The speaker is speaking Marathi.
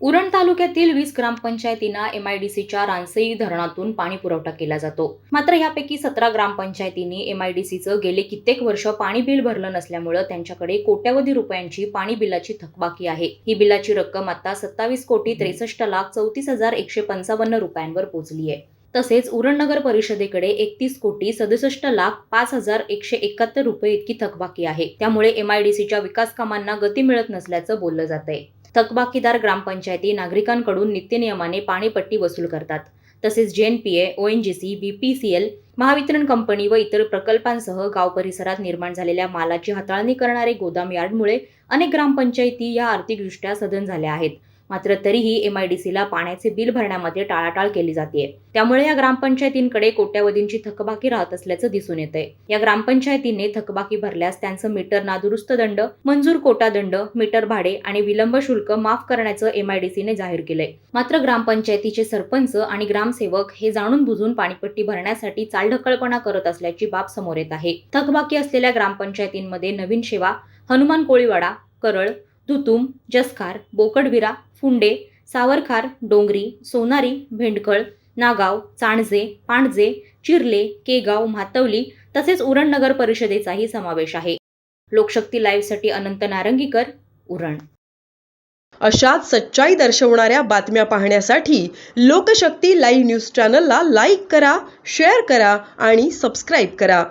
उरण तालुक्यातील वीस ग्रामपंचायतींना एमआयडीसीच्या रानसई धरणातून पाणी पुरवठा केला जातो. मात्र यापैकी सतरा ग्रामपंचायतींनी एमआयडीसीचं गेले कित्येक वर्ष पाणी बिल भरलं नसल्यामुळं त्यांच्याकडे कोट्यवधी रुपयांची पाणी बिलाची थकबाकी आहे. ही बिलाची रक्कम आता सत्तावीस कोटी त्रेसष्ट लाख चौतीस हजार एकशे पंचावन्न रुपयांवर पोहोचली आहे. तसेच उरण नगर परिषदेकडे एकतीस कोटी सदुसष्ट लाख पाच हजार एकशे एकाहत्तर रुपये इतकी थकबाकी आहे. त्यामुळे एमआयडीसीच्या विकास कामांना गती मिळत नसल्याचं बोललं जात आहे थकबाकीदार ग्रामपंचायती नागरिकांकडून नित्यनियमाने पाणीपट्टी वसूल करतात. तसेच JNPA ONGC L Mahavitaran company व इतर प्रकल्पांसह गाव परिसरात निर्माण झालेल्या मालाची हाताळणी करणारे गोदाम यार्डमुळे अनेक ग्रामपंचायती या आर्थिकदृष्ट्या सधन झाल्या आहेत. मात्र तरीही एम आय डी सीला पाण्याचे बिल भरण्यामध्ये टाळाटाळ केली जाते त्यामुळे या ग्रामपंचायतींकडे कोट्यावधींची थकबाकी राहत असल्याचं दिसून येतंय. या ग्रामपंचायतीने थकबाकी भरल्यास त्यांचं मीटर नादुरुस्त दंड मंजूर कोटा दंड मीटर भाडे आणि विलंब शुल्क माफ करण्याचं एम आय डी सीने जाहीर केलंय. मात्र ग्रामपंचायतीचे सरपंच आणि ग्रामसेवक हे जाणून बुजून पाणीपट्टी भरण्यासाठी चालढकळपणा करत असल्याची बाब समोर येत आहे. थकबाकी असलेल्या ग्रामपंचायतींमध्ये नवीन शेवा हनुमान कोळीवाडा करळ धुतुम जसखार बोकडविरा फुंडे सावरखार डोंगरी सोनारी भेंडकळ नागाव चाणजे पाणजे चिर्ले केगाव म्हातवली तसेच उरण नगर परिषदेचाही समावेश आहे. लोकशक्ती लाईव्हसाठी अनंत नारंगीकर उरण. अशाच सच्चाई दर्शवणाऱ्या बातम्या पाहण्यासाठी लोकशक्ती लाईव्ह न्यूज चॅनलला लाईक करा शेअर करा आणि सबस्क्राईब करा.